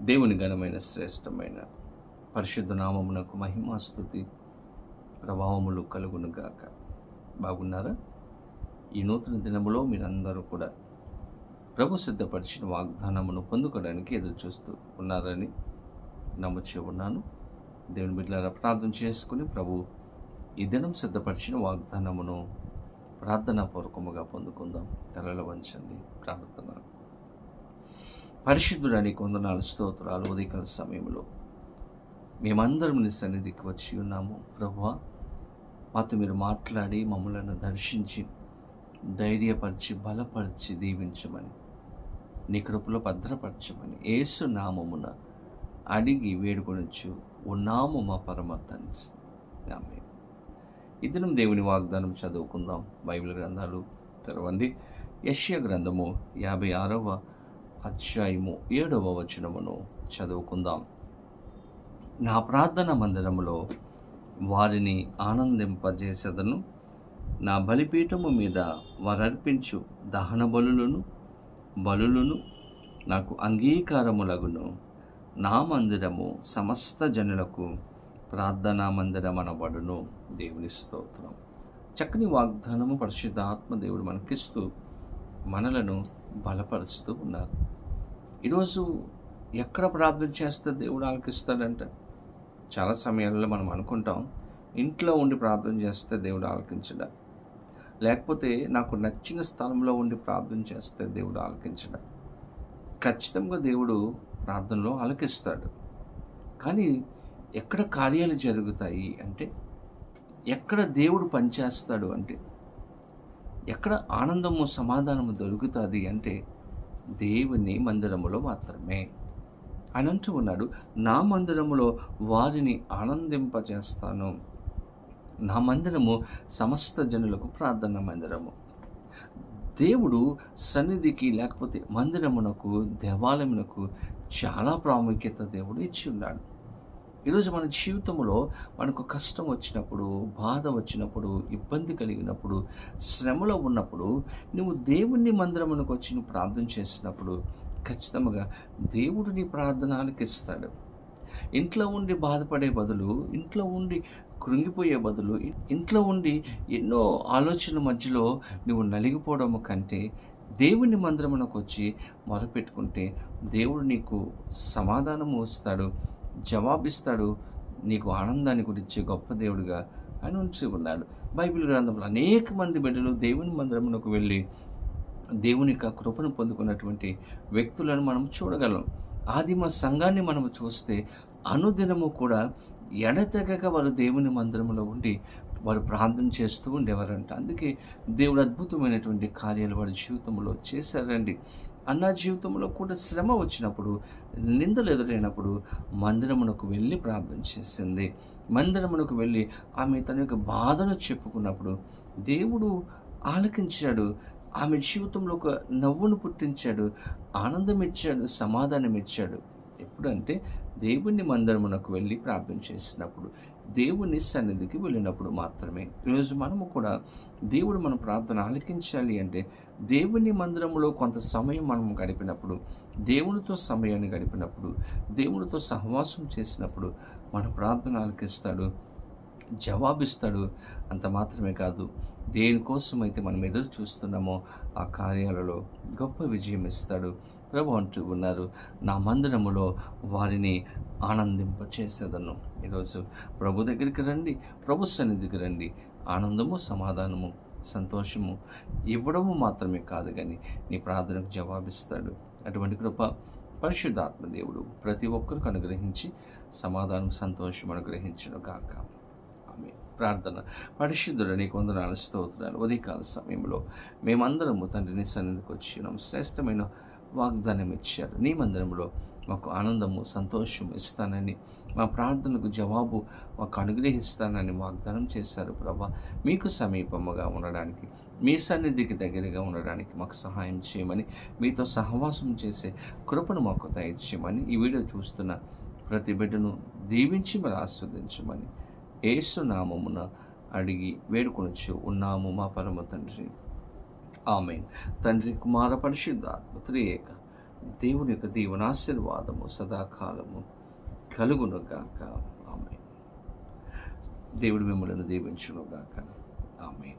దేవుని ఘనమైన శ్రేష్టమైన పరిశుద్ధ నామమునకు మహిమాస్తుతి ప్రభావములు కలుగును గాక. బాగున్నారా? ఈ నూతన దినములో మీరందరూ కూడా ప్రభు సిద్ధపరిచిన వాగ్దానమును పొందుకోవడానికి ఎదురు చూస్తూ ఉన్నారని నమ్ముచే ఉన్నాను. దేవుని బిడ్డలారా ప్రార్థన చేసుకుని ప్రభు ఈ దినం సిద్ధపరిచిన వాగ్దానమును ప్రార్థనా పూర్వకముగా పొందుకుందాం. తలల వంచండి. ప్రార్థన. పరిశుద్ధుడని కొందనాలు స్తోత్రాలు ఉదయకాల సమయంలో. మేమందరం నీ సన్నిధికి వచ్చి ఉన్నాము ప్రభు మాతో మీరు మాట్లాడి మమ్మలను దర్శించి ధైర్యపరిచి బలపరిచి దీవించమని నీ కృపలో భద్రపరచమని ఏసు నామమున అడిగి వేడుకొనొచ్చు ఉన్నాము మా పరమ తండ్రి. ఆమె దేవుని వాగ్దానం చదువుకుందాం బైబిల్ గ్రంథాలు తెరవండి. యష్య గ్రంథము యాభై ఆరవ అధ్యాయము ఏడవ వచనమును చదువుకుందాం. నా ప్రార్థన మందిరములో వారిని ఆనందింపజేసేదను. నా బలిపీఠము మీద వారర్పించు దహన బలులను బలులను నాకు అంగీకారములగును. నా మందిరము సమస్త జనులకు ప్రార్థనా మందిరమనబడును. దేవుని స్తోత్రం. చక్కని వాగ్దానము పరిశుద్ధాత్మ దేవుడు మనకిస్తూ మనలను బలపరుస్తూ ఉన్నారు. ఈరోజు ఎక్కడ ప్రార్థన చేస్తే దేవుడు ఆలకిస్తాడంటే? చాలా సమయాల్లో మనం అనుకుంటాం ఇంట్లో ఉండి ప్రార్థన చేస్తే దేవుడు ఆలకించడా? లేకపోతే నాకు నచ్చిన స్థలంలో ఉండి ప్రార్థన చేస్తే దేవుడు ఆలకించడా? ఖచ్చితంగా దేవుడు ప్రార్థనలో ఆలకిస్తాడు. కానీ ఎక్కడ కార్యాలు జరుగుతాయి అంటే ఎక్కడ దేవుడు పనిచేస్తాడు అంటే ఎక్కడ ఆనందము సమాధానము దొరుకుతుంది అంటే దేవుని మందిరములో మాత్రమే. అని అంటూ ఉన్నాడు నా మందిరములో వారిని ఆనందింపజేస్తాను. నా మందిరము సమస్త జనులకు ప్రార్థన మందిరము. దేవుడు సన్నిధికి లేకపోతే మందిరమునకు దేవాలయమునకు చాలా ప్రాముఖ్యత దేవుడు ఇచ్చి ఉన్నాడు. ఈరోజు మన జీవితంలో మనకు కష్టం వచ్చినప్పుడు బాధ వచ్చినప్పుడు ఇబ్బంది కలిగినప్పుడు శ్రమలో ఉన్నప్పుడు నువ్వు దేవుని మందిరమునకు వచ్చి నువ్వు ప్రార్థన చేసినప్పుడు ఖచ్చితంగా దేవుడు నీ ప్రార్థన ఆలకిస్తాడు ఇంట్లో ఉండి బాధపడే బదులు ఇంట్లో ఉండి కృంగిపోయే బదులు ఇంట్లో ఉండి ఎన్నో ఆలోచనల మధ్యలో నువ్వు నలిగిపోవడం కంటే దేవుని మందిరమునకు వచ్చి మొరపెట్టుకుంటే దేవుడు నీకు సమాధానం ఇస్తాడు. జవాబిస్తాడు. నీకు ఆనందాన్ని గురించి గొప్ప దేవుడిగా అని ఉంచి ఉన్నాడు. బైబిల్ గ్రంథంలో అనేక మంది బిడ్డలు దేవుని మందిరమునకు వెళ్ళి దేవుని యొక్క కృపను పొందుకున్నటువంటి వ్యక్తులను మనం చూడగలం. ఆదిమ సంఘాన్ని మనం చూస్తే అనుదినము కూడా ఎడతెగక వారు దేవుని మందిరంలో ఉండి వారు ప్రార్థన చేస్తూ ఉండేవారంట. అందుకే దేవుడు అద్భుతమైనటువంటి కార్యాలు వారి జీవితంలో చేశారండి. అన్న జీవితంలో కూడా శ్రమ వచ్చినప్పుడు నిందలు ఎదురైనప్పుడు మందిరమునకు వెళ్ళి ప్రార్థన చేసింది. మందిరమునకు వెళ్ళి ఆమె తన యొక్క బాధను చెప్పుకున్నప్పుడు దేవుడు ఆలకించాడు. ఆమె జీవితంలో ఒక నవ్వును పుట్టించాడు. ఆనందం ఇచ్చాడు. సమాధానం ఇచ్చాడు. ఎప్పుడంటే దేవుని మందిరమునకు వెళ్ళి ప్రార్థన చేసినప్పుడు దేవుని సన్నిధికి వెళ్ళినప్పుడు మాత్రమే. ఈరోజు మనము కూడా దేవుడు మన ప్రార్థన ఆలకించాలి అంటే దేవుని మందిరంలో కొంత సమయం మనం గడిపినప్పుడు దేవునితో సమయాన్ని గడిపినప్పుడు దేవునితో సహవాసం చేసినప్పుడు మన ప్రార్థన ఆలకిస్తాడు జవాబిస్తాడు. అంత మాత్రమే కాదు దేనికోసం అయితే మనం ఎదురు చూస్తున్నామో ఆ కార్యాలలో గొప్ప విజయం ఇస్తాడు. ప్రభు అంటూ ఉన్నారు నా మందిరములో వారిని ఆనందింపచేసేదను. ఈరోజు ప్రభు దగ్గరికి రండి ప్రభు సన్నిధికి రండి. ఆనందము సమాధానము. సంతోషము ఇవ్వడము మాత్రమే కాదు కానీ నీ ప్రార్థనకు జవాబిస్తాడు. అటువంటి కృప పరిశుద్ధాత్మ దేవుడు ప్రతి ఒక్కరికి అనుగ్రహించి సమాధానం సంతోషం అనుగ్రహించను గాక. ఆమె ప్రార్థన పరిశుద్ధుడు నీ కొందరు స్తోత్రాలు. ఉదయకాల సమయంలో మేమందరము తండ్రిని సన్నిధికి వచ్చినాం శ్రేష్టమైన వాగ్దానం ఇచ్చారు. నీ మందిరంలో మాకు ఆనందము సంతోషము ఇస్తానని మా ప్రార్థనకు జవాబు మాకు అనుగ్రహిస్తానని వాగ్దానం చేశారు ప్రభా. మీకు సమీపముగా ఉండడానికి మీ సన్నిధికి దగ్గరగా ఉండడానికి మాకు సహాయం చేయమని మీతో సహవాసం చేసే కృపను మాకు దయచేయమని ఈ వీడియో చూస్తున్న ప్రతి బిడ్డను దీవించి మరి ఆస్వాదించమని ఏసునామమున అడిగి వేడుకొనొచ్చు ఉన్నాము మా పరమ తండ్రి. ఆమె తండ్రి కుమార పరిశుద్ధాత్మ త్రియేక దేవుని యొక్క దీవనాశీర్వాదము సదాకాలము. కలుగునుగాక. ఆమె దేవుడు మిమ్మల్ని దీవించునుగాక. ఆమె